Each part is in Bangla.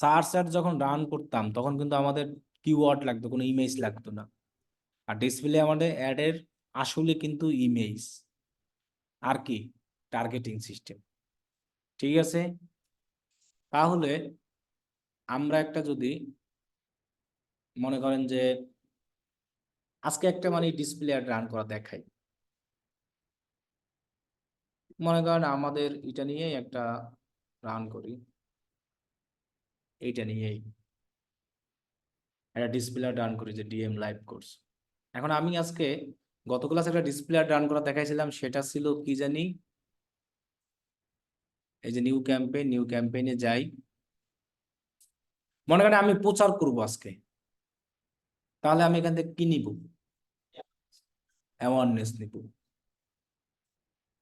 সার্চ অ্যাড যখন রান করতাম, তখন কিন্তু আমাদের কিওয়ার্ড লাগতো, কোনো ইমেজ লাগতো না। আর ডিসপ্লে আমাদের অ্যাডের আসলে কিন্তু ইমেজ আর কি টার্গেটিং সিস্টেম ঠিক আছে? তাহলে আমরা একটা যদি মনে করেন যে আজকে একটা মানে ডিসপ্লে অ্যাড রান করা দেখাই। মনে করেন আমাদের এটা নিয়েই একটা রান করি। এইটা নিয়েই। একটা ডিসপ্লে রান করি যে ডিএম লাইভ কোর্স এখন আমি আজকে গত ক্লাসে একটা ডিসপ্লে রান করা দেখাইছিলাম, সেটা ছিল কি জানি? এই যে নিউ ক্যাম্পেইন নিউ ক্যাম্পেইনে যাই। মনে করেন আমি প্রচার করব আজকে। তাহলে আমি এখান থেকে কি নিব? অ্যাওয়ারনেস নিব।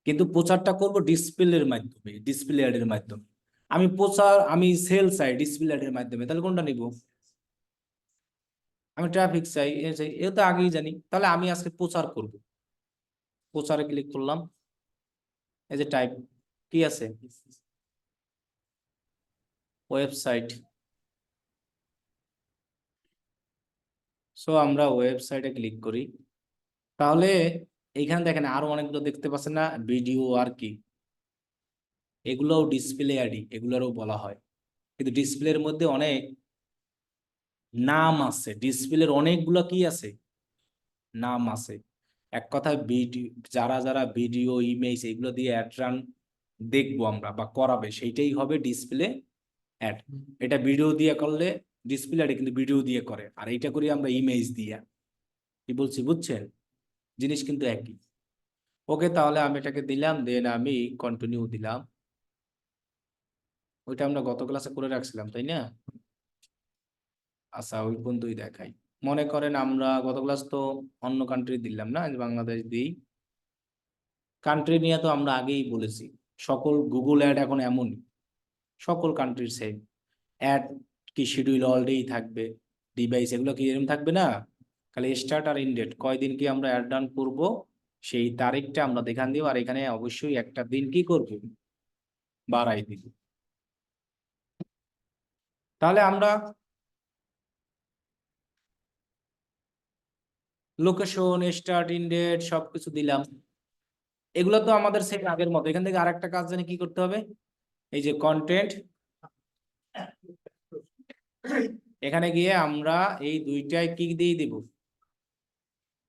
কিন্তু প্রচারটা করব ডিসপ্লের মাধ্যমে ডিসপ্লে অ্যাডের মাধ্যমে। আমি প্রচার, আমি সেল চাই ডিসপ্লে অ্যাডের মাধ্যমে, তাহলে কোনটা নিব? আমি ট্রাফিক চাই, এ চাই, এ তো আগেই জানি, তাহলে আমি আজকে প্রচার করব। প্রচারে ক্লিক করলাম, এই যে টাইপ কি আছে? ওয়েবসাইট সো আমরা ওয়েবসাইটে ক্লিক করি। তাহলে এইখানে দেখেন আরও অনেকগুলো দেখতে পাচ্ছেন না ভিডিও আর কি। এগুলোও ডিসপ্লে অ্যাডি এগুলোরও বলা হয়। কিন্তু ডিসপ্লের মধ্যে অনেক নাম আছে। ডিসপ্লের অনেকগুলো কি আছে? নাম আছে। এক কথায় ভিডিও, যারা যারা ভিডিও ইমেজ এগুলো দিয়ে অ্যাড রান দেখব আমরা বা করাবে, সেইটাই হবে ডিসপ্লে অ্যাড এটা ভিডিও দিয়ে করলে ডিসপ্লে অ্যাড কিন্তু ভিডিও দিয়ে করে। আর এইটা করি আমরা ইমেজ দিয়ে। কি বলছি, বুঝছেন? জিনিস কিন্তু একই। ওকে তাহলে আমি এটাকে দিলাম দেন আমি কন্টিনিউ দিলাম। ওইটা আমরা গত ক্লাসে করে রাখছিলাম, তাই না? আচ্ছা ওই পর্যন্তই দেখাই মনে করেন আমরা গত ক্লাস তো অন্য কান্ট্রি দিলাম না, বাংলাদেশ দিই। কান্ট্রি নিয়ে তো আমরা আগেই বলেছি, সকল গুগল অ্যাড এখন এমন সকল কান্ট্রির সেম অ্যাড কি শিডিউল অলরেডি থাকবে ডিভাইস এগুলো কি এরকম থাকবে না? খালি স্টার্ট আর ইনডেট কয়দিন কি আমরা অ্যাড ডান করব, সেই তারিখটা আমরা দেখান দিব, আর এখানে অবশ্যই একটা দিন কি করব? বাড়াই দিব। তাহলে আমরা লোকেশন স্টার্ট ইনডেট সবকিছু দিলাম। এগুলো তো আমাদের সেম আগের মতো। এখান থেকে আরেকটা কাজ জানি কি করতে হবে? এই যে কন্টেন্ট এখানে গিয়ে আমরা এই দুইটায় কি দিয়ে দিব।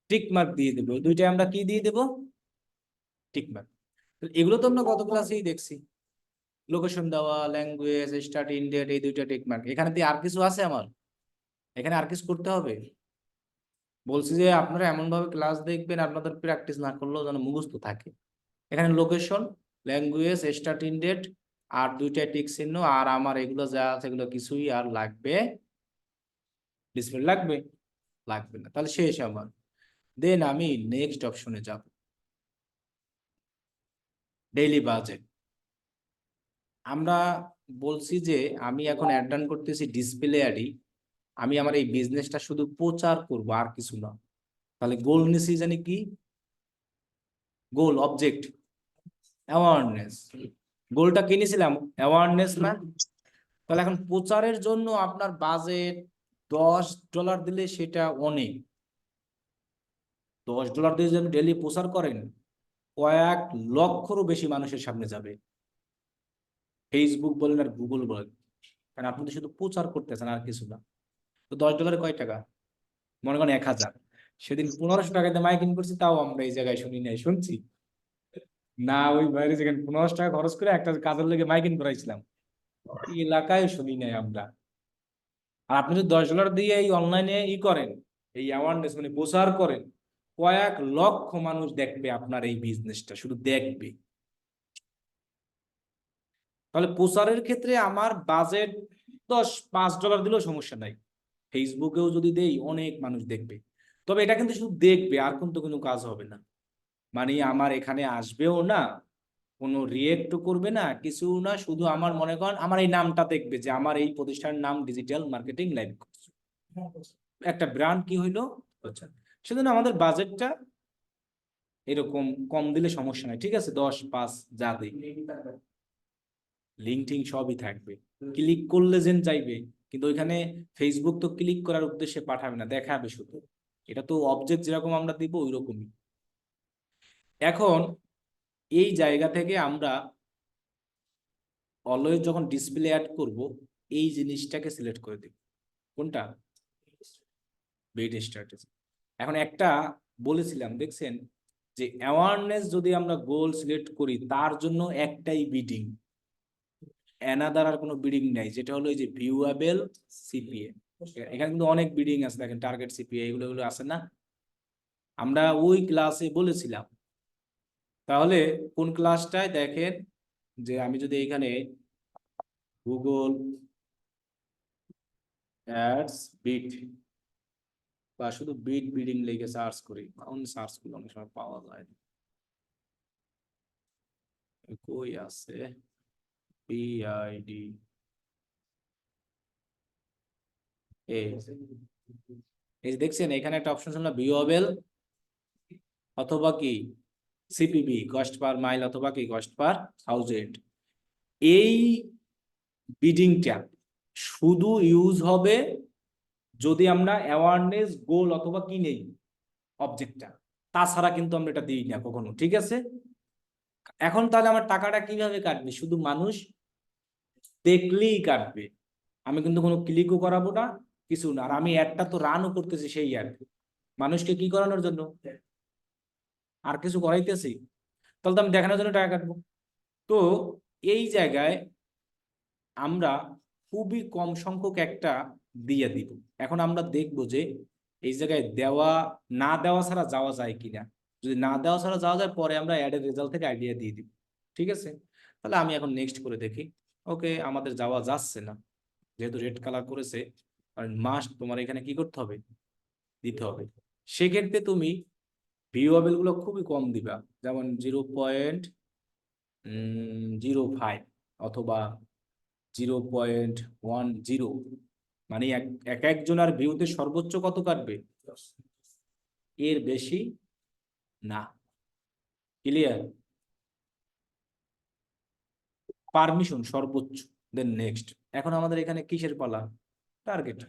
টিক মার্ক দিয়ে দেবো। দুইটায় আমরা কি দিয়ে দেব? টিক মার্ক এগুলো তো আমরা গত ক্লাসেই দেখছি। লোকেশন দেওয়া ল্যাঙ্গুয়েজ স্টার্ট ইন্ডিয়াট এই দুইটা টিক মার্ক এখানে দিয়ে আর কিছু আছে আমার? এখানে আর কিছু করতে হবে? বলছি যে আপনারা এমনভাবে ক্লাস দেখবেন, আপনাদের প্র্যাকটিস না করলেও যেন মুখস্থ থাকে। এখানে লোকেশন ল্যাঙ্গুয়েজ স্টার্ট ইন্ডেট আর দুইটা টিক চিহ্ন আর আমার এগুলো যা আছে এগুলো কিছুই আর লাগবে ডিসপ্লে লাগবে? লাগবে না। তাহলে শেষ আমার। দেন আমি নেক্সট অপশনে যাব। ডেইলি বাজেট আমরা বলছি যে আমি এখন অ্যাড রান করতেছি ডিসপ্লে অ্যাডই আমি আমার এই বিজনেসটা শুধু প্রচার করব, আর কিছু না। তাহলে গোল নিছি জানি কি গোল অবজেক্ট অ্যাওয়ারনেস গোলটা কিনেছিলাম অ্যাওয়ারনেস না তাহলে এখন প্রচারের জন্য আপনার বাজেট দশ ডলার দিলে সেটা অনেক। দশ ডলার দিয়ে যদি ডেলি প্রচার করেন, কয়েক লক্ষরও বেশি মানুষের সামনে যাবে। ফেসবুক বলেন আর গুগল বলেন, কারণ আপনি তো শুধু প্রচার করতেছেন আর কিছু না। তো দশ ডলারে কয় টাকা? মনে করেন এক হাজার। সেদিন পনেরোশো টাকাতে মাইকিং করছি, তাও আমরা এই জায়গায় শুনি নাই, শুনছি? না, ওই বাইরে যেখানে পনেরোশো টাকা খরচ করে একটা কাজের লেগে মাইকিং করাইছিলাম এলাকায় শুনি নাই আমরা। আর আপনি যদি দশ ডলার দিয়ে এই অনলাইনে ই করেন, এই অ্যাওয়ারনেস মানে প্রচার করেন, কয়েক লক্ষ মানুষ দেখবে আপনার এই বিজনেসটা শুধু দেখবে। তাহলে প্রচারের ক্ষেত্রে আমার বাজেট দশ, পাঁচ ডলার দিলেও সমস্যা নাই। ফেসবুকেও যদি দেই, অনেক মানুষ দেখবে। তবে এটা কিন্তু শুধু দেখবে, আর কিন্তু কোনো কাজ হবে না। মানে আমার এখানে আসবেও না, কোনো রিয়েক্টও করবে না কিছু না, শুধু আমার মনে করেন, আমার এই নামটা দেখবে যে আমার এই প্রতিষ্ঠানের নাম ডিজিটাল মার্কেটিং লাইভ একটা ব্র্যান্ড কি হইল? আচ্ছা সেজন্য আমাদের বাজেটটা এরকম কম দিলে সমস্যা নাই। ঠিক আছে, দশ, পাঁচ যা দিই। লিঙ্ক টিঙ্ক সবই থাকবে। ক্লিক করলে যেন চাইবে কিন্তু ওইখানে ফেসবুক তো ক্লিক করার উদ্দেশ্যে পাঠাবে না, দেখাবে শুধু। এটা তো অবজেক্ট যেরকম আমরা দিব ওই রকমই এখন এই জায়গা থেকে আমরা অলওয়েজ যখন ডিসপ্লে অ্যাড করব, এই জিনিসটাকে সিলেক্ট করে দিব। কোনটা? বেড স্ট্র্যাটেজি এখন একটা বলেছিলাম, দেখছেন? যে অ্যাওয়ারনেস যদি আমরা গোল সিলেক্ট করি, তার জন্য একটাই বিডিং অ্যানাদার আর কোনো বিডিং নাই যেটা হলো এই যে ভিউয়াবেল সিপিএ এখানে কিন্তু অনেক বিডিং আছে দেখেন টার্গেট সিপিএ এগুলো এগুলো আছে না? আমরা ওই ক্লাসে বলেছিলাম। তাহলে কোন ক্লাসটায় দেখেন যে আমি যদি এখানে গুগল অ্যাডস বিট বা শুধু বিট বিডিং লিখে সার্চ করি কারণ সার্চ করলে অনেক সময় পাওয়া যায় না। কই আছে। বিআইডি এই দেখছেন, এখানে একটা অপশন ছিল ভিউয়েবল অথবা কি? সিপিবি কস্ট পার মাইল অথবা কি? কস্ট পার থাউজেন্ড এই বিডিংটা শুধু ইউজ হবে যদি আমরা অ্যাওয়ারনেস গোল অথবা কি নেই অবজেক্টটা তাছাড়া কিন্তু আমরা এটা দিই না কখনো, ঠিক আছে? এখন তাহলে আমার টাকাটা কীভাবে কাটবে? শুধু মানুষ দেখলেই কাটবে। আমি কিন্তু কোনো ক্লিকও করাবো না, কিছু না। আর আমি অ্যাডটা তো রানও করতেছি সেই অ্যাড মানুষকে কি করানোর জন্য? আর কিছু করাইতেছি? তাহলে তো আমি দেখানোর জন্য টাকা কাটবো। তো এই জায়গায় আমরা খুবই কম সংখ্যক একটা দিয়ে দিব। এখন আমরা দেখব যে এই জায়গায় দেওয়া, না দেওয়া ছাড়া যাওয়া যায় কিনা। যদি না দেওয়া ছাড়া যাওয়া যায়, পরে আমরা অ্যাডের রেজাল্ট থেকে আইডিয়া দিয়ে দিব। ঠিক আছে? তাহলে আমি এখন নেক্সট করে দেখি। ওকে, আমাদের যাওয়া যাচ্ছে না। যেহেতু রেড কালার করেছে কারণ মাস্ট তোমার এখানে কি করতে হবে? দিতে হবে। সেক্ষেত্রে তুমি ভিউয়াবেলগুলো খুবই কম দিবা। যেমন জিরো পয়েন্ট জিরো ফাইভ অথবা জিরো পয়েন্ট ওয়ান জিরো মানে এক এক একজনের ভিউতে সর্বোচ্চ কত কাটবে? এর বেশি না। ক্লিয়ার পারমিশন সর্বোচ্চ দেন নেক্সট এখন আমাদের এখানে কিসের পালা? টার্গেট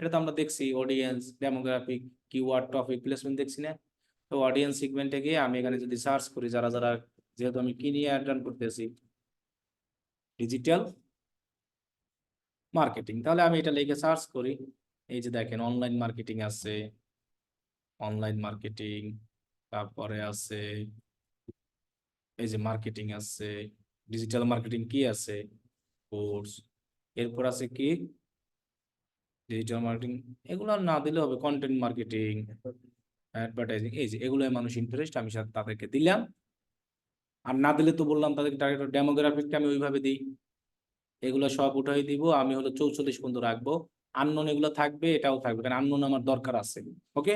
এটা তো আমরা দেখছি audience demographic keyword topic placement দেখছি না? তো অডিয়েন্স সিগমেন্টে গিয়ে আমি এখানে যদি সার্চ করি, যারা যারা যেহেতু আমি কি নিয়ে অ্যাড করতেছি? ডিজিটাল মার্কেটিং তাহলে আমি এটা লিখে সার্চ করি। এই যে দেখেন অনলাইন মার্কেটিং আছে অনলাইন মার্কেটিং তারপরে আছে, এই যে মার্কেটিং আছে ডিজিটাল মার্কেটিং কি আছে? কোর্স এরপর আছে কি? ডিজিটাল মার্কেটিং এগুলো না দিলে হবে কন্টেন্ট মার্কেটিং অ্যাডভার্টাইজিং এই যে এগুলো মানুষ ইন্টারেস্ট আমি তাদেরকে দিলাম। আর না দিলে তো বললাম তাদেরকে টার্গেট ডেমোগ্রাফিকটা আমি ওইভাবে দিই। এগুলো সব উঠাই দিব, আমি হলো চৌচল্লিশ পর্যন্ত রাখব। আননোন এগুলো থাকবে, এটাও থাকবে, কারণ আননোন আমার দরকার আছে। ওকে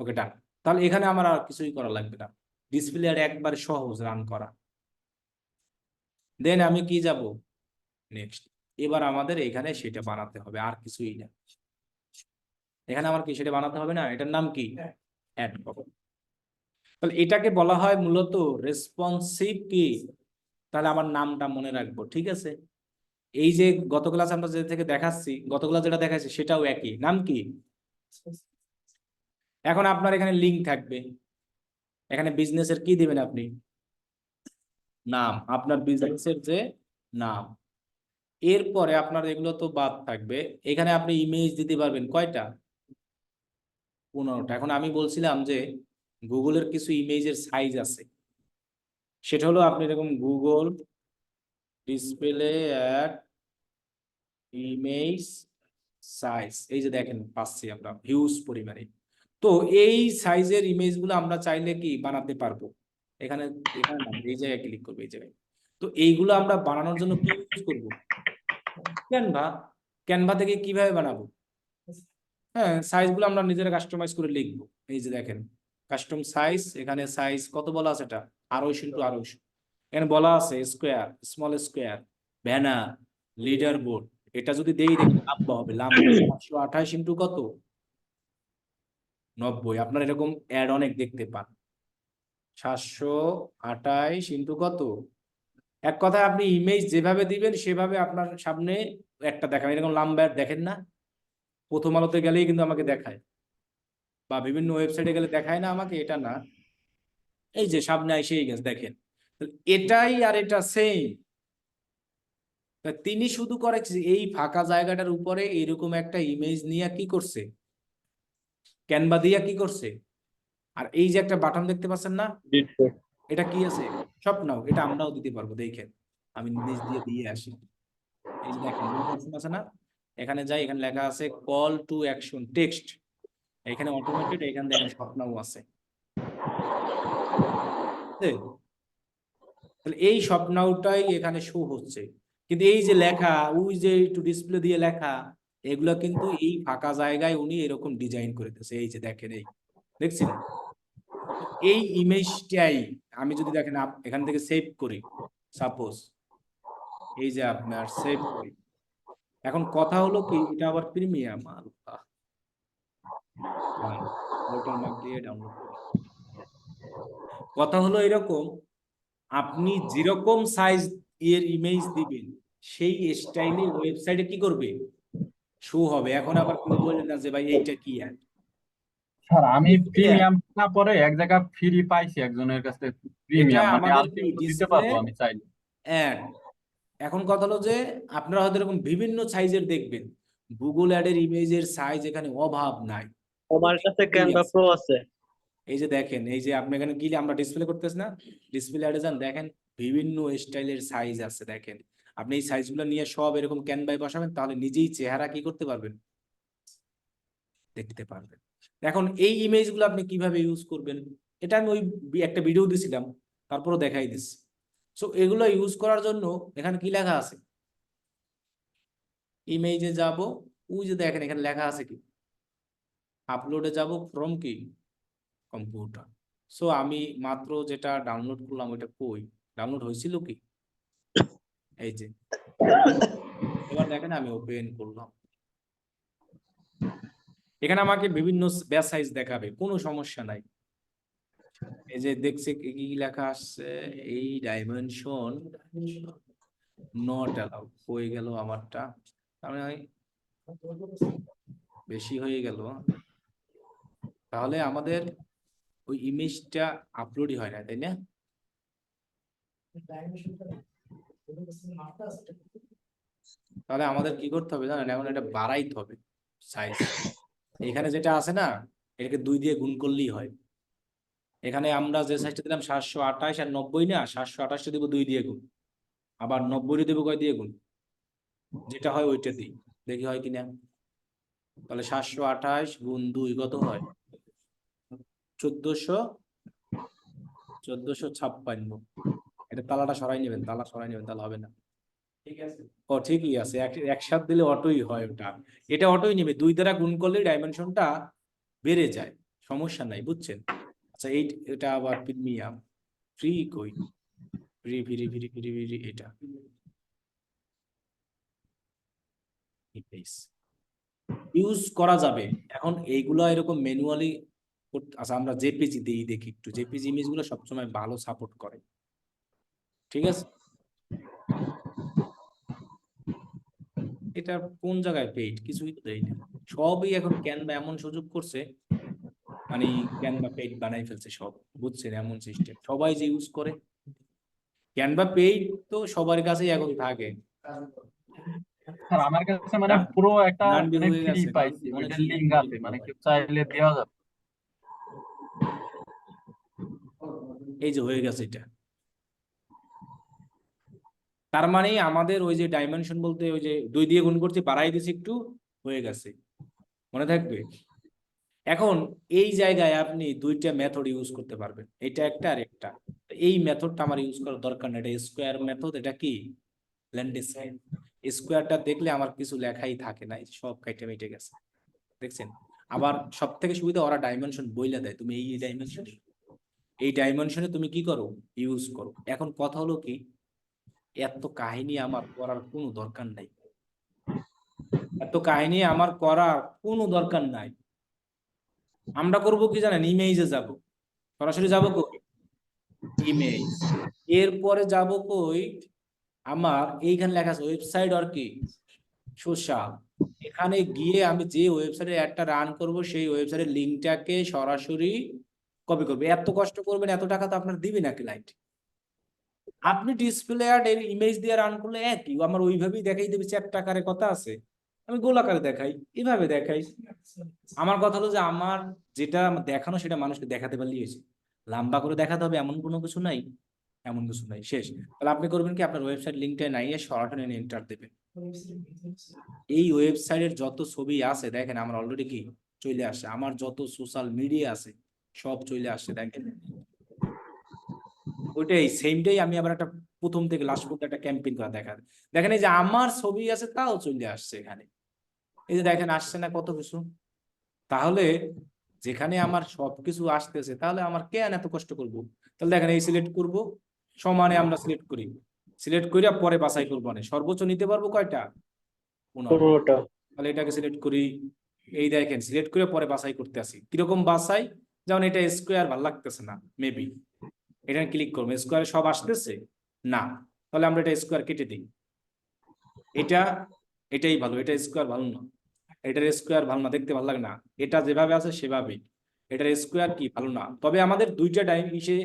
ওকে ডান তাহলে এখানে আমার আর কিছুই করা লাগবে না। ডিসপ্লে আর একবার সহজ রান করা। দেন আমি কি যাব? নেক্সট এবার আমাদের এখানে সেটা বানাতে হবে আর কিছুই না। এখানে আমার কি সেটা বানাতে হবে না? এটার নাম কি? অ্যাড করো। তাহলে এটাকে বলা হয় মূলত রেসপন্সিভ কি? তাহলে আমার নামটা মনে রাখব ঠিক আছে? এই যে গত ক্লাস আমরা যে থেকে দেখাচ্ছি গত ক্লাস যেটা দেখাচ্ছি সেটাও একই। নাম কি? এখন আপনার এখানে লিঙ্ক থাকবে। এখানে বিজনেসের কি দিবেন আপনি? নাম, আপনার বিজনেসের যে নাম। এরপরে আপনার এগুলো তো বাদ থাকবে। এখানে আপনি ইমেজ দিতে পারবেন কয়টা? পনেরোটা। এখন আমি বলছিলাম যে গুগলের কিছু ইমেজের সাইজ আছে। সেটা হলো আপনি এরকম Google display ad image size এই যে দেখেন, পাচ্ছি আমরা হিউজ পরিমাণে। তো এই সাইজের ইমেজগুলো আমরা চাইলে কি বানাতে পারব? এখানে এখানে না, এই জায়গায় ক্লিক করব এই জায়গায়। তো এইগুলো আমরা বানানোর জন্য কি ইউজ করব? ক্যানভা ক্যানভা থেকে কীভাবে বানাবো? হ্যাঁ সাইজগুলো আমরা নিজেরা কাস্টমাইজ করে লিখব। এই যে দেখেন কাস্টম সাইজ এখানে সাইজ কত বলা আছে এটা? আড়াইশো ইন্টু আড়াইশো। এখানে বলা আছে square small square banner leaderboard এটা যদি দেই দেখি লাম্বা হবে। লাম্বা সাতশো আঠাশ ইন্টু কত? নব্বই। আপনারা এরকম অ্যাড অনেক দেখতে পান। সাতশো আঠাইশ ইন্টু কত? এক কথায় আপনি ইমেজ যেভাবে দিবেন, সেভাবে আপনার সামনে একটা দেখাবে। এরকম লাম্বার দেখেন না? প্রথম আলোতে গেলেই কিন্তু আমাকে দেখায়। বা বিভিন্ন ওয়েবসাইটে গেলে দেখায় না আমাকে, এটা না। এই যে সামনে এসেই গেছে দেখেন। এটাই আর এটা সেম তিনি শুধু করে এই ফাঁকা জায়গাটার উপরে এরকম একটা ইমেজ নিয়ে কি করছে? ক্যানভা দিয়া কি করছে? আর এই যে একটা বাটন দেখতে পাচ্ছেন না এটা কি আছে? সব নাও এটা আমরাও দিতে পারব দেখেন। আমি নিজ দিয়ে দিয়ে আসি। এই যে দেখেন অপশন আছে না? এখানে যাই এখানে লেখা আছে কল টু অ্যাকশন টেক্সট এখানে অটোমেটেড এখানে দেখেন স্বপ্নাও আছে। তাহলে এই স্বপ্নাওটাই এখানে শো হচ্ছে। কিন্তু এই যে লেখা ওই যে একটু ডিসপ্লে দিয়ে লেখা এগুলো কিন্তু এই ফাঁকা জায়গায় উনি এরকম ডিজাইন করে দিয়েছে। এই যে দেখেন এই। দেখছেন? এই ইমেজটাই আমি যদি দেখেন এখান থেকে সেভ করি সাপোজ এই যে আপনার সেভ করি। এখন কথা হলো কি, এটা আবার প্রিমিয়াম ডাউনলোড কথা হলো এরকম, আপনি যেরকম সাইজ এর ইমেজ দিবেন, সেই স্টাইলে ওয়েবসাইটে কি করবে? শো হবে। এখন আবার কেউ বললেন না যে ভাই এইটা কি আর স্যার আমি প্রিমিয়াম না পরে এক জায়গা ফ্রি পাইছি একজনের কাছে প্রিমিয়াম মানে দিতে পারব আমি চাইলে। অ্যাড এখন কথা হলো যে আপনারা হয়তো এরকম বিভিন্ন সাইজের দেখবেন। গুগল অ্যাডের ইমেজের সাইজ এখানে অভাব নাই। আমার কাছে ক্যানভা প্রো আছে। এই যে দেখেন এই যে আপনি এখানে গিয়ে আমরা ডিসপ্লে করতেছি না? ডিসপ্লে অ্যাডে যান দেখেন বিভিন্ন স্টাইলের সাইজ আছে দেখেন। আপনি এই সাইজগুলো নিয়ে সব এরকম ক্যানভায় বসাবেন তাহলে নিজেই চেহারা কি করতে পারবেন? দেখতে পারবেন। এখন এই ইমেজগুলো আপনি কীভাবে ইউজ করবেন? এটা আমি ওই একটা ভিডিও দিছিলাম, তারপরও দেখাই দিচ্ছি সো এগুলো ইউজ করার জন্য এখানে কি লেখা আছে? ইমেজে যাব, ওই যে দেখেন এখানে লেখা আছে কি? আপলোডে যাব ফ্রম কি? কম্পিউটার সো আমি মাত্র যেটা ডাউনলোড করলাম ওইটা কই? ডাউনলোড হয়েছিল কি? এই যে। এবার দেখেন আমি ওপেন করলাম। এখানে আমাকে বিভিন্ন ব্যাস সাইজ দেখাবে, কোনো সমস্যা নাই। এই যে দেখছে কি লেখা আসছে এই ডাইমেনশন নট অ্যালাউ হয়ে গেল আমারটা। মানে বেশি হয়ে গেল। তাহলে আমাদের ওই ইমেজটা আপলোডই হয় না, তাই না? তাহলে আমাদের কি করতে হবে জানেন? এখন এটা বাড়াইতে হবে সাইজ এখানে যেটা আছে না, এটাকে দুই দিয়ে গুণ করলেই হয়। এখানে আমরা যে সাইজটা দিলাম সাতশো আঠাশ আর নব্বই না, সাতশো আঠাশটা দিব দুই দিয়ে গুণ। আবার নব্বই দেবো কয় দিয়ে গুণ? যেটা হয় ওইটা দিই। দেখি হয় কিনা। তাহলে সাতশো আঠাশ গুণ দুই কত হয়? চোদ্দশো চোদ্দশো ছাপ্পান্ন। এটা তালাটা সরাই নেবেন, তালা সরাই নেবেন, তাহলে হবে না। ও, ঠিকই আছে। এক- একসাথে দিলে অটোই হয় ওটা। এটা অটোই নেবে। দুই দ্বারা গুণ করলে ডাইমেনশনটা বেড়ে যায়। সমস্যা নাই, বুঝছেন? আচ্ছা এই, এটা আবার প্রিমিয়াম ফ্রি কই free free free free free এটা। ইউজ করা যাবে। এখন এইগুলো এরকম ম্যানুয়ালি আচ্ছা আমরা জেপিজি দিই, দেখি একটু। জেপিজি ইমেজগুলো সবসময় ভালো সাপোর্ট করে। ঠিক আছে? এটা কোন জায়গায় পেইড কিছুই তো দেয় না সবই এখন ক্যানভা এমন সুযোগ করছে মানে ক্যানভা পেইড বানাই ফেলছে সব। বুঝছেন? এমন সিস্টেম সবাই যে ইউজ করে ক্যানভা পেইড তো সবার কাছেই এখন থাকে। স্যার আমার কাছে মানে পুরো একটা মানে ফ্রি পাইছি সুন্দর লিঙ্ক করে আছে মানে পারে। কেউ চাইলে দেওয়া যাবে। এই যে হয়ে গেছে এটা। তার মানে আমাদের ওই যে ডাইমেনশন বলতে ওই যে দুই দিয়ে গুণ করছি, বাড়াই দিছি একটু, হয়ে গেছে। মনে থাকবে? এখন এই জায়গায় আপনি দুইটা মেথড ইউজ করতে পারবেন। এটা একটা আর একটা। এই মেথডটা আমার ইউজ করার দরকার নেই। এটা স্কোয়ার মেথড এটা কি? ল্যান্ডস্কেপ স্কোয়ারটা দেখলে আমার কিছু লেখাই থাকে না সব কাইটে মিটে গেছে। দেখছেন? আবার সব থেকে সুবিধা, ওরা ডাইমেনশন বইলা দেয়। তুমি এই ডাইমেনশন এই ডাইমেনশনে তুমি কি করো? ইউজ করো। এখন কথা হলো কি এত কাহিনী আমার করার কোনো দরকার নাই। এত কাহিনী আমার করার কোনো দরকার নাই। আমরা করব কি জানেন? ইমেজে যাব। সরাসরি যাব কই? ইমেজ এরপরে যাব কই? আমার এইখানে লেখা আছে ওয়েবসাইট আর কি? সোশ্যাল এখানে গিয়ে আমি যে ওয়েবসাইটে অ্যাডটা রান করব, সেই ওয়েবসাইটের লিঙ্কটাকে সরাসরি কপি করবে। এত কষ্ট করবেন, এত টাকা তো আপনার দিবে না ক্লায়েন্ট আপনি ডিসপ্লে আর ইমেজ দিয়ে রান করলে একই। আমার ওইভাবেই দেখাই দেবে চার টাকারে কথা আছে। আমি গোলাকারে দেখাই, এভাবে দেখাই। আমার কথা হলো যে আমার যেটা দেখানো, সেটা মানুষকে দেখাতে পারলেই হয়েছে। লম্বা করে দেখাতে হবে, এমন কোনো কিছু নাই, এমন কিছু নাই। শেষ। তাহলে আপনি করবেন কি? আপনার ওয়েবসাইট লিঙ্কটা নাই সরাসরি এন্টার দেবেন। এই ওয়েবসাইটের যত ছবি আছে, দেখেন আমার অলরেডি কি? চলে আসছে। আমার যত সোশ্যাল মিডিয়া আছে, সব চলে আসছে, দেখেন। ওইটাই সেমটাই আমি আবার একটা প্রথম থেকে লাস্ট পর্যন্ত একটা ক্যাম্পেইন করা দেখা। দেখেন এই যে আমার ছবি আছে তাও চলে আসছে এখানে। এই যে দেখেন আসছে না কত কিছু? তাহলে যেখানে আমার সবকিছু আসতেছে তাহলে আমার কেন এত কষ্ট করব? তাহলে দেখেন এই সিলেক্ট করব সমানে আমরা সিলেক্ট করি। সিলেক্ট করে পরে বাছাই করব না সর্বোচ্চ নিতে পারব কয়টা? পনেরো পনেরোটা। তাহলে এটাকে সিলেক্ট করি। এই দেখেন সিলেক্ট করে পরে বাছাই করতে আসি। কীরকম বাছাই? যেমন এটা স্কোয়ার ভালো লাগতেছে না মেবি এটা ক্লিক করব। স্কোয়ারে সব আসতেছে? না। তাহলে আমরা এটা স্কোয়ার কেটে দিই। এটা, এটাই ভালো। এটা স্কোয়ার ভালো না। এটার স্কোয়ার ভালো না। দেখতে ভালো লাগে না। এটা যেভাবে আছে, সেভাবেই। এটার স্কোয়ার কি? ভালো না। তবে আমাদের দুইটা টাইম ইসে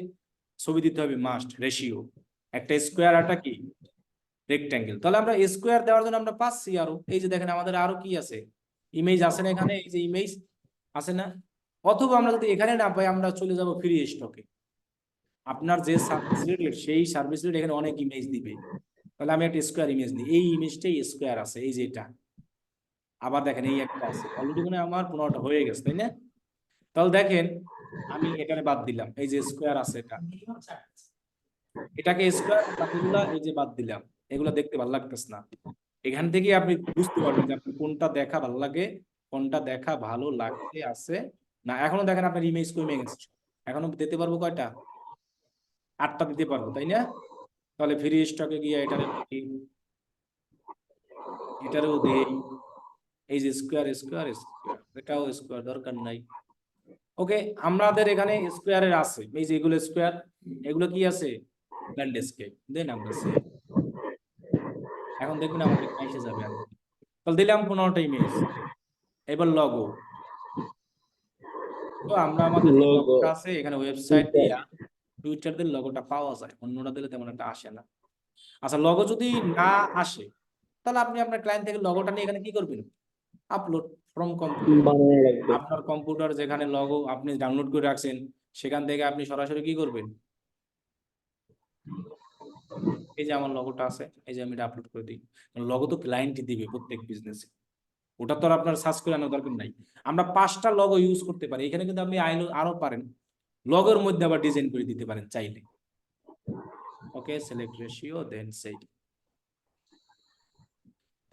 ছবি দিতে হবে। মাস্ট রেশিও একটা স্কোয়ার আরটা কি? রেক্ট্যাঙ্গেল তাহলে আমরা স্কোয়ার দেওয়ার জন্য আমরা পাচ্ছি আরও। এই যে দেখেন, আমাদের আরও কি আছে? ইমেজ আছে না এখানে? এই যে ইমেজ আছে না? অথবা আমরা যদি এখানে না পাই, আমরা চলে যাব ফ্রি স্টকে আপনার যে সার্ভিস রিলেটেড সেই সার্ভিস রিলেটেড এখানে অনেক ইমেজ দিবে। তাহলে আমি একটা স্কোয়ার ইমেজ নিই এই ইমেজটাই স্কোয়ার আছে, এই যে এটা আবার দেখেন, এই একটা আছে। অলরেডি মানে আমার পনেরোটা হয়ে গেছে, তাই না? তাহলে দেখেন, আমি এখানে বাদ দিলাম। এই যে স্কোয়ার আছে এটা। এটাকে স্কোয়ার বাকিগুলা এই যে বাদ দিলাম। এগুলো দেখতে ভালো লাগতেছে না। এখান থেকে আপনি বুঝতে পারবেন যে আপনার কোনটা দেখা ভালো লাগে, কোনটা দেখা ভালো লাগতে আছে। না, এখনও দেখেন আপনার ইমেজ কমে গেছে। এখনও দিতে পারব কয়টা? আটটা দিতে পারব তাই না? তাহলে ফ্রি স্টকে গিয়ে এটারে এটারেও দেই। এই যে স্কোয়ার স্কোয়ার স্কোয়ার এটাও স্কোয়ার দরকার নাই। ওকে আমাদের এখানে স্কোয়ারের আছে। এই যে এগুলো স্কোয়ার এগুলো কি আছে? ল্যান্ডস্কেপ। দেন আমরা। এখন দেখুন আমাদের এসে যাবে। তাহলে দিলাম পনেরোটা ইমেজ এবার লগো তো আমরা আমাদের টা আছে এখানে ওয়েবসাইট দিয়ে টুইটার দিয়ে লগোটা পাওয়া যায় অন্যটা দিলে তেমন একটা আসে না। আচ্ছা লগো যদি না আসে তাহলে আপনি আপনার ক্লায়েন্ট থেকে লগোটা নিয়ে এখানে কি করবেন? আপলোড ফ্রম কম্পিউটার আপনার কম্পিউটার যেখানে লগো আপনি ডাউনলোড করে রাখছেন সেখান থেকে আপনি সরাসরি কি করবেন? এই যে আমার লগোটা আছে এই যে আমি এটা আপলোড করে দিই। লগো তো ক্লায়েন্টই দিবে প্রত্যেক বিজনেসে ওটা তো আর আপনার সার্চ করে আনার দরকার নাই। আমরা পাঁচটা লগো ইউজ করতে পারি। এখানে কিন্তু আপনি আইলো আরও পারেন। লগোর মধ্যে আবার ডিজাইন করে দিতে পারেন চাইলে। ওকে সিলেক্ট রেশিও দেন সেই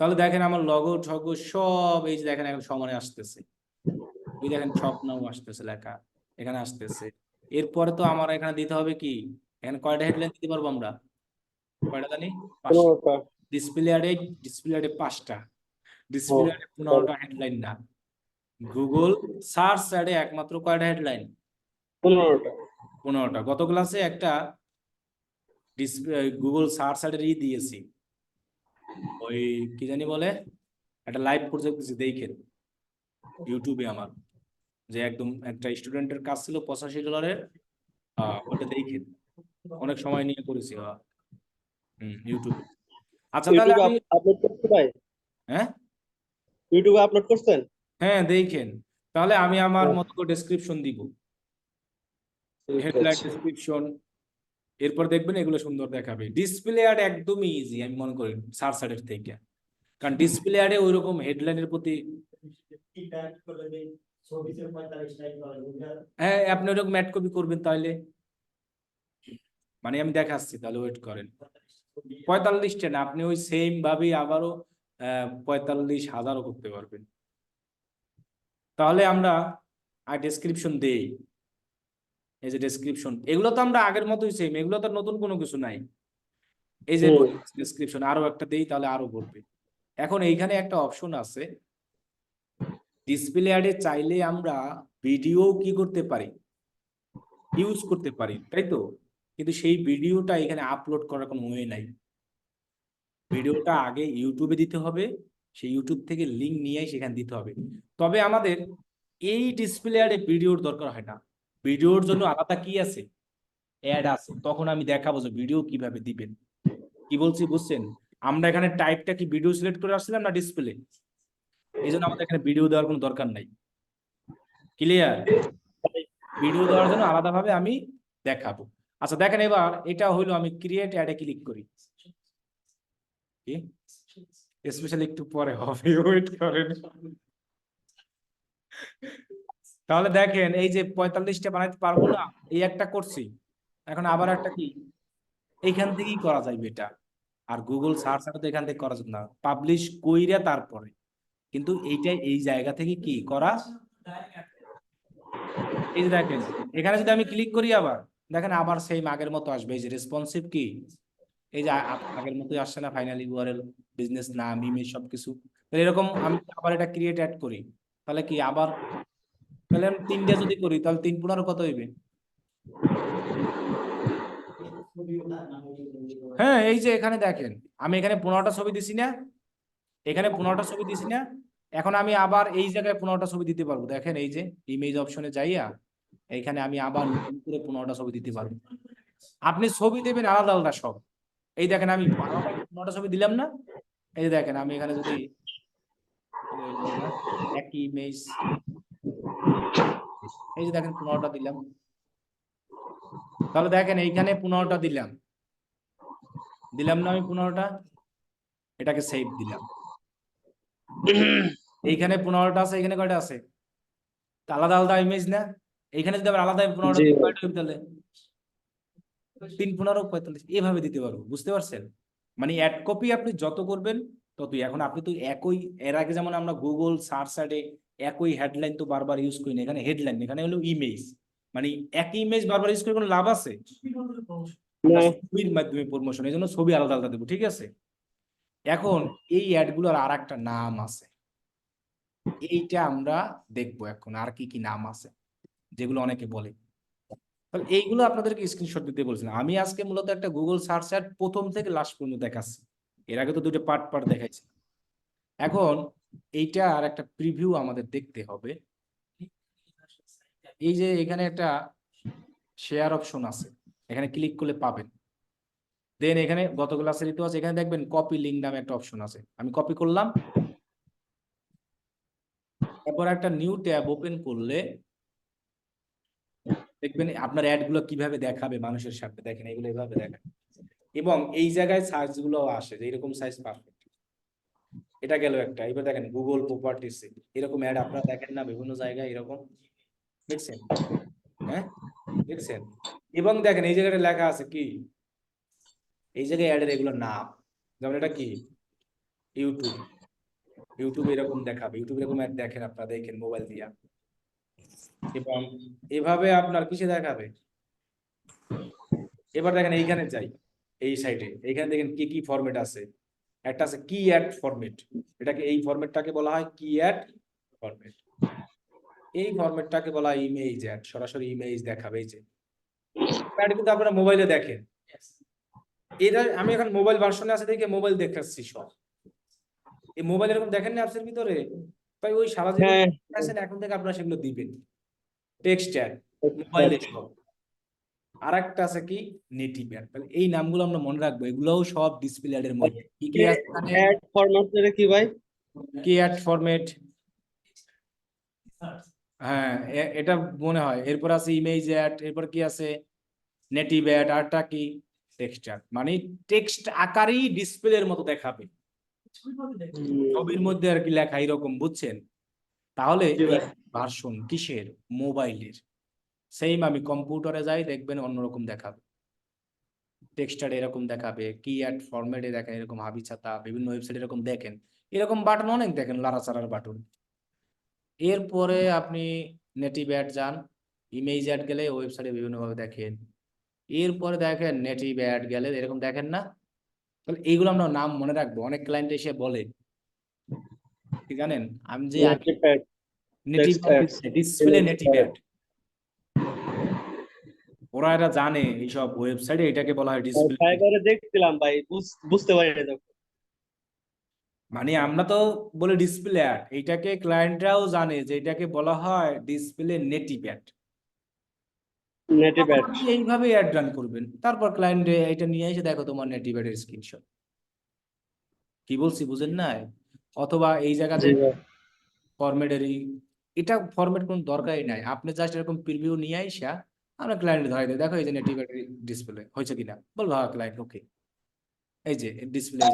তাহলে দেখেন আমার লগো ঠগো সব এই যে দেখেন এখন সমানে আসতেছে। ওই দেখেন স্বপ্নও আসতেছে লেখা এখানে আসতেছে। এরপরে তো আমার এখানে দিতে হবে কি? এখানে কয়টা হেডলাইন দিতে পারব আমরা? কয়টা জানি? ডিসপ্লে আরে ডিসপ্লে আরে পাঁচটা। ডিসপ্লে আরে পনেরোটা হেডলাইন না। গুগল সার্চ অ্যাডে একমাত্র কয়টা হেডলাইন পনেরোটা। পনেরোটা। গত ক্লাসে একটা গুগল সার্চ অ্যাডের ই দিয়েছি। ওই কি জানি বলে? একটা লাইভ প্রজেক্ট দেখেন। ইউটিউবে আমার। যে একদম একটা স্টুডেন্টের কাজ ছিল পঁচাশি ডলারের ওটা দেখেন। অনেক সময় নিয়ে করেছি। ইউটিউবে আচ্ছা তাহলে আপলোড করতে ভাই? হ্যাঁ? ইউটিউবে আপলোড করছেন? হ্যাঁ দেখেন। তাহলে আমি আমার। মতো করে ডেসক্রিপশন দিব। ঠিক হেডলাইন এরপর দেখবেন এগুলো সুন্দর দেখাবে। ডিসপ্লে অ্যাড একদমই ইজি আমি মনে করি সার্চ অ্যাডের থেকে। কারণ ডিসপ্লে অ্যাডে ওইরকম হেডলাইনের প্রতি হ্যাঁ আপনি ওরকম ম্যাট কপি করবেন তাহলে মানে আমি দেখাচ্ছি তাহলে ওয়েট করেন। পঁয়তাল্লিশটা না আপনি ওই সেম ভাবেই আবারও পঁয়তাল্লিশ হাজারও করতে পারবেন। তাহলে আমরা আর ডেসক্রিপশন দেই। এই যে ডেসক্রিপশন এগুলো তো আমরা আগের মতোই সেম এগুলো তো নতুন কোনো কিছু নাই। এই যে ডেসক্রিপশন আরও একটা দেই তাহলে আরও বলবে এখন এইখানে একটা অপশন আছে। ডিসপ্লে অ্যাডে চাইলে আমরা ভিডিও কি করতে পারি? ইউজ করতে পারি তাই তো? কিন্তু সেই ভিডিওটা এখানে আপলোড করার কোনো ওয়ে নাই। ভিডিওটা আগে ইউটিউবে দিতে হবে সেই ইউটিউব থেকে লিঙ্ক নিয়ে সেখানে দিতে হবে। তবে আমাদের এই ডিসপ্লে অ্যাডে ভিডিওর দরকার হয় না। ভিডিওর জন্য আলাদা কি আছে? অ্যাড আছে। তখন আমি দেখাবো যে ভিডিও কীভাবে দিবেন। কি বলছি, বুঝছেন? আমরা এখানে টাইপটা কি ভিডিও সিলেক্ট করে আসছিলাম না ডিসপ্লে এই জন্য আমাদের এখানে ভিডিও দেওয়ার কোনো দরকার নাই। ক্লিয়ার ভিডিও দেওয়ার জন্য আলাদাভাবে আমি দেখাবো। আচ্ছা দেখেন এবার এটা হইল আমি ক্রিয়েট অ্যাডে ক্লিক করি। স্পেশালি একটু পরে হবে ওয়েট করেন। তাহলে দেখেন, এই যে পঁয়তাল্লিশটা বানাইতে পারব না, এই একটা করছি। এখন আবার একটা কি? এইখান থেকেই করা যাবে এটা আর গুগল সার্চ তো এখান থেকে করা যাবে না। পাবলিশ কইরা তারপরে। কিন্তু এইটা এই জায়গা থেকে কি করা? এই যে দেখেন, এখানে যদি আমি ক্লিক করি আবার, দেখেন আবার সেম আগের মতো আসবে। এই যে রেসপন্সিভ কি? এই যে আগের মতোই আসছে না ফাইনালি ইউআরএল বিজনেস নাম ইমেজ সবকিছু। তাহলে এরকম আমি আবার এটা ক্রিয়েট অ্যাড করি। তাহলে কি আবার তাহলে আমি তিনটা যদি করি, তাহলে তিন পনেরো কত হইবে? হ্যাঁ এই যে এখানে দেখেন, আমি এখানে পনেরোটা ছবি দিছি না, এখানে পনেরোটা ছবি দিছি না, এখন আমি আবার এই জায়গায় পনেরোটা ছবি দিতে পারব। দেখেন এই যে ইমেজ অপশনে যাইয়া এইখানে আমি আবার নতুন করে পনেরোটা ছবি দিতে পারব। আপনি ছবি দেবেন আলাদা আলাদা সব। এই দেখেন আমি পনেরোটা ছবি দিলাম না, এই দেখেন আমি এখানে যদি একই ইমেজ এই যে দেখেন পনেরোটা দিলাম। তাহলে দেখেন এইখানে পনেরোটা দিলাম। দিলাম না আমি পনেরোটা? এটাকে সেভ দিলাম। এইখানে পনেরোটা আছে এখানে কয়টা আছে? আলাদা আলাদা ইমেজ না? এইখানে যদি আবার আলাদা পনেরোটা তাহলে? তিন পনেরো পঁয়তাল্লিশ এভাবে দিতে পারব বুঝতে পারছেন? মানে অ্যাড কপি আপনি যত করবেন ততই। এখন আপনি তো একই এর আগে যেমন আমরা গুগল সার্চ সাইডে একই হেডলাইন তো বারবার ইউজ করি না এখানে হেডলাইন এখানে হলো ইমেজ মানে একই ইমেজ বারবার ইউজ করে কোনো লাভ আছে? ছবির মাধ্যমে প্রমোশন এই জন্য ছবি আলাদা আলাদা দেবো ঠিক আছে? এখন এই অ্যাডগুলোর আর একটা নাম আছে। এইটা আমরা দেখব এখন আর কি কি নাম আছে যেগুলো অনেকে বলে। তাহলে এইগুলো আপনাদেরকে স্ক্রিনশট দিতে বলছিলাম। আমি আজকে মূলত একটা গুগল সার্চ অ্যাড প্রথম থেকে লাস্ট পর্যন্ত দেখাচ্ছি। এর আগে তো দুটো পার্ট পার্ট দেখাইছি। এখন এইটা আর একটা প্রিভিউ আমাদের দেখতে হবে। এই যে এখানে একটা শেয়ার অপশন আছে, এখানে ক্লিক করলে পাবেন। দেন এখানে গত ক্লাসে দিতে আছে এখানে দেখবেন কপি লিঙ্ক নামে একটা অপশন আছে। আমি কপি করলাম। তারপর একটা নিউ ট্যাব ওপেন করলে দেখবেন আপনার অ্যাডগুলো কীভাবে দেখাবে মানুষের সামনে। দেখেন, এগুলো এভাবে দেখায়। এবং এই জায়গায় সাইজগুলো আসে, যে এরকম সাইজ পারফেক্ট এটা গেল একটা। এবার দেখেন গুগল প্রপার্টিস এরকম অ্যাড আপনারা দেখেন না, বিভিন্ন জায়গায় এরকম। দেখছেন? হ্যাঁ? দেখছেন? এবং দেখেন এই জায়গাটা লেখা আছে কি? এই জায়গায় অ্যাডের এগুলো নাম। যেমন এটা কি? ইউটিউব ইউটিউব এরকম দেখাবে। ইউটিউব এরকম অ্যাড দেখেন আপনারা, দেখেন মোবাইল দিয়া। এবং এভাবে আপনার কিসে দেখাবে? এবার দেখেন এইখানে যাই, এই সাইডে এইখানে দেখেন কি কি ফরম্যাট আছে। একটা আছে কি অ্যাড ফরম্যাট এটাকে এই ফরম্যাটটাকে বলা হয় কি অ্যাড ফরম্যাট এই ফরম্যাটটাকে বলা হয় ইমেজ অ্যাড সরাসরি ইমেজ দেখাবে এই যে। অ্যাড কিন্তু আপনারা মোবাইলে দেখেন। এটা আমি এখন মোবাইল ভার্সনে আছে দেখে মোবাইল দেখাচ্ছি সব। এই মোবাইল এরকম দেখেন না অ্যাপসের ভিতরে? তাই ওই সারা জীবন হ্যাঁ। এখন থেকে আপনারা সেগুলো দিবেন। টেক্সট অ্যাড মোবাইলে সব। আর একটা আছে কি? নেটিভ অ্যাড তাহলে এই নামগুলো আমরা মনে রাখব। এগুলোও সব ডিসপ্লে অ্যাড এর মধ্যে। কি কি অ্যাড ফরম্যাট এর কি ভাই? কি অ্যাড ফরম্যাট হ্যাঁ এটা মনে হয়। এরপর আছে ইমেজ অ্যাড এরপর কি আছে? নেটিভ অ্যাড আরটা কি? টেক্সট অ্যাড মানে টেক্সট আকারেই ডিসপ্লের মতো দেখাবে। ছবির মধ্যে আর কি লেখা এরকম বুঝছেন? তাহলে ভার্সন কিসের? মোবাইলের সেম আমি কম্পিউটারে যাই দেখবেন অন্যরকম দেখাবে। টেক্সটার এরকম দেখাবে কি অ্যাড ফরম্যাটে দেখেন এরকম হাবি ছাতা বিভিন্ন ওয়েবসাইট এরকম দেখেন। এরকম বাটন অনেক দেখেন লাড়াচাড়ার বাটন এরপরে আপনি নেটিভ অ্যাড যান ইমেজ অ্যাড গেলে ওয়েবসাইটে বিভিন্নভাবে দেখেন। এরপরে দেখেন নেটিভ অ্যাড গেলে এরকম দেখেন না? তাহলে এইগুলো আমরা নাম মনে রাখব অনেক ক্লায়েন্ট এসে বলে। কি জানেন? আমি যে নেটিভ ডিসপ্লে নেটিভ অ্যাড ওরা এটা জানে এইসব ওয়েবসাইটে এটাকে বলা হয় ডিসপ্লে ফাইবারে দেখছিলাম ভাই বুঝতে পারি না মানে আমরা তো বলি ডিসপ্লে অ্যাড এইটাকে ক্লায়েন্টরাও জানে যে এটাকে বলা হয় display native ad native ad এইভাবে অ্যাড রান করবেন। তারপর ক্লায়েন্ট এটা নিয়ে এসে দেখো তোমার নেটিভ অ্যাডের স্ক্রিনশট কি বলছি বুঝেন না অথবা এই জায়গাতে ফরম্যাটেরই এটা ফরম্যাট কোনো দরকারই নাই। আপনি জাস্ট এরকম প্রিভিউ নিয়ে আইসা আমরা ক্লায়েন্ট ধরাই দেয় দেখো এই যে নেটিভ ডিসপ্লে হয়েছে কিনা? বল ভাবা ক্লায়েন্ট ওকে এই যে ডিসপ্লে।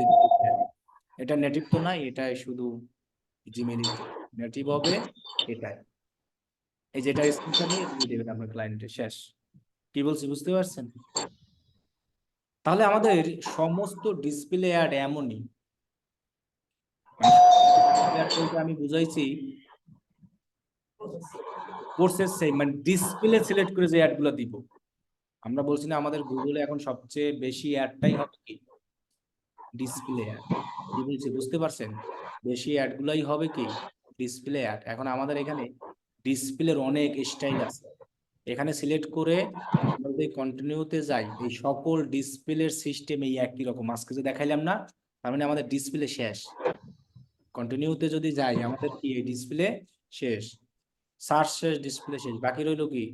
এটা নেটিভ তো নাই এটা শুধু জিমেইল নেটিভ হবে, এটাই। এই যে এটা স্ক্রিনশট নিয়ে দেবেন আপনার ক্লায়েন্টে শেষ। কি বলছি, বুঝতে পারছেন? তাহলে আমাদের সমস্ত ডিসপ্লে অ্যাড এমনই। আমি বুঝাইছি কোর্সের সেম মানে ডিসপ্লে সিলেক্ট করে যে অ্যাডগুলো দিব। আমরা বলছি না আমাদের গুগলে এখন সবচেয়ে বেশি অ্যাডটাই হবে কি? ডিসপ্লে অ্যাড কি বলছি, বুঝতে পারছেন? বেশি অ্যাড গুলাই হবে কি? ডিসপ্লে অ্যাড এখন আমাদের এখানে ডিসপ্লের অনেক স্টাইল আছে। এখানে সিলেক্ট করে যদি কন্টিনিউতে যাই, এই সকল ডিসপ্লের সিস্টেম এই একই রকম। আজকে যে দেখাইলাম না, তার মানে আমাদের ডিসপ্লে শেষ। কন্টিনিউতে যদি যাই, আমাদের কি এই ডিসপ্লে শেষ? সার্চ শেষ ডিসপ্লে শেষ। বাকি রইল কি?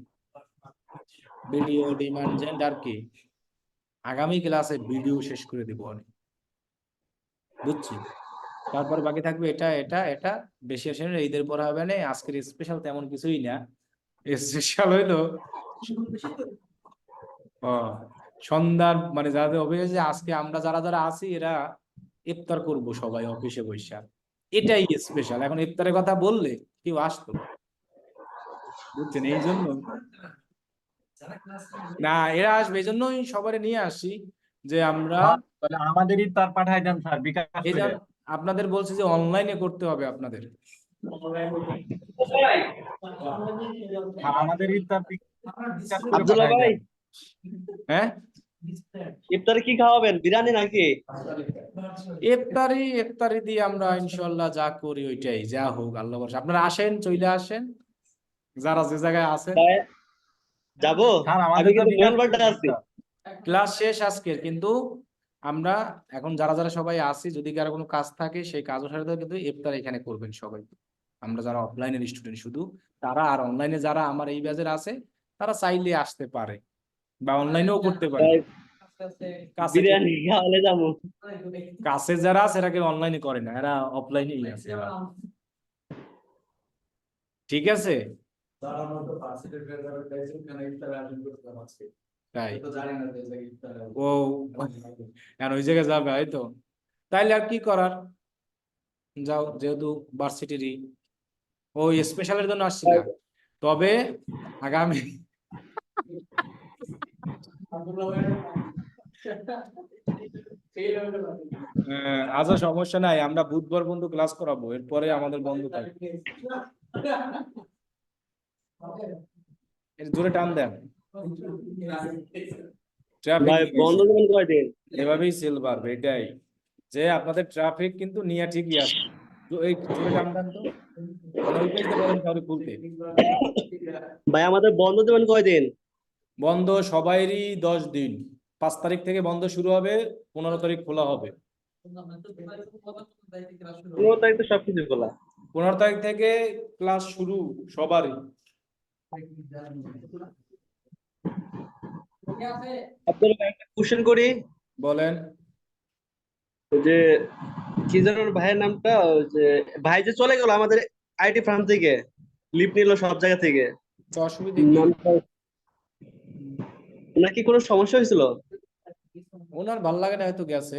ভিডিও ডিমান্ড জেন্ট আর কি? আগামী ক্লাসে ভিডিও শেষ করে দেবো আমি। বুঝছি? তারপর বাকি থাকবে এটা এটা এটা। বেশি আসে না, ঈদের পর হবে না, আজকের স্পেশাল তেমন কিছুই না। স্পেশাল হইল সন্ধ্যার মানে যাদের অফিসে আজকে আমরা যারা যারা আছি, এরা ইফতার করব সবাই অফিসে বৈশা এটাই স্পেশাল এখন ইফতারের কথা বললে কেউ আসতো। বুঝছেন? এই জন্য না এরা আসবে এই জন্যই সবারে নিয়ে আসি যে আমরা আমাদেরই তার পাঠাই দেন স্যার বিকাশ এই যে করে। আপনাদের বলছি যে অনলাইনে করতে হবে আপনাদের। আমাদের ইফতার আব্দুল্লাহ ভাই হ্যাঁ? ইফতারে কি খাওয়াবেন? বিরিয়ানি নাকি? ইফতারি ইফতারি দিয়ে আমরা ইনশাল্লাহ যা করি ওইটাই যা হোক আল্লাহ ভরসা। আপনারা আসেন চলে আসেন। যারা যে জায়গায় ভাই, যাব? স্যার আমি কিন্তু করে আছি ক্লাস শেষ আজকের কিন্তু আমরা এখন যারা যারা সবাই আছি যদি কারও কোনো কাজ থাকে সেই কাজের সাথে কিন্তু ইফতার এখানে করবেন সবাই। আমরা যারা অফলাইনের স্টুডেন্ট শুধু তারা আর অনলাইনে যারা আমার এই ব্যাচের আছে তারা চাইলে আসতে পারে বা অনলাইনেও করতে পারে। কাছে যারা আছে এরা কেউ অনলাইনে করে না এরা অফলাইনেই আছে। ঠিক আছে? তাই। ও আর ওই জায়গায় যাবে এই তো। তাইলে আর কি করার? যাও যেহেতু ভার্সিটিরই ওই স্পেশালের জন্য আসছি না তবে আগামী আচ্ছা সমস্যা নাই আমরা বুধবার বন্ধু ক্লাস করাবো এরপরে আমাদের বন্ধ থাকবে এর জোরে টান দেন। এভাবেই সেল বাড়বে এটাই। যে আপনাদের ট্রাফিক কিন্তু নিয়ে ঠিকই আছে। ভাই আমাদের বন্ধ দেবেন কয়দিন? বন্ধ সবাইরই দশ দিন। পাঁচ তারিখ থেকে বন্ধ শুরু হবে পনেরো তারিখ খোলা হবে। পনেরো তারিখ সবকিছু খোলা। পনেরো তারিখ থেকে ক্লাস শুরু সবারই। আপনার একটা কোশ্চেন করি। বলেন। যে কি যেন ভাইয়ের নামটা যে ভাই যে চলে গেল আমাদের আইটি ফার্ম থেকে লিপ নিল সব জায়গা থেকে। তো অসুবিধা কি? নাকি কোনো সমস্যা হয়েছিল? ওনার ভালো লাগে না হয়তো গেছে।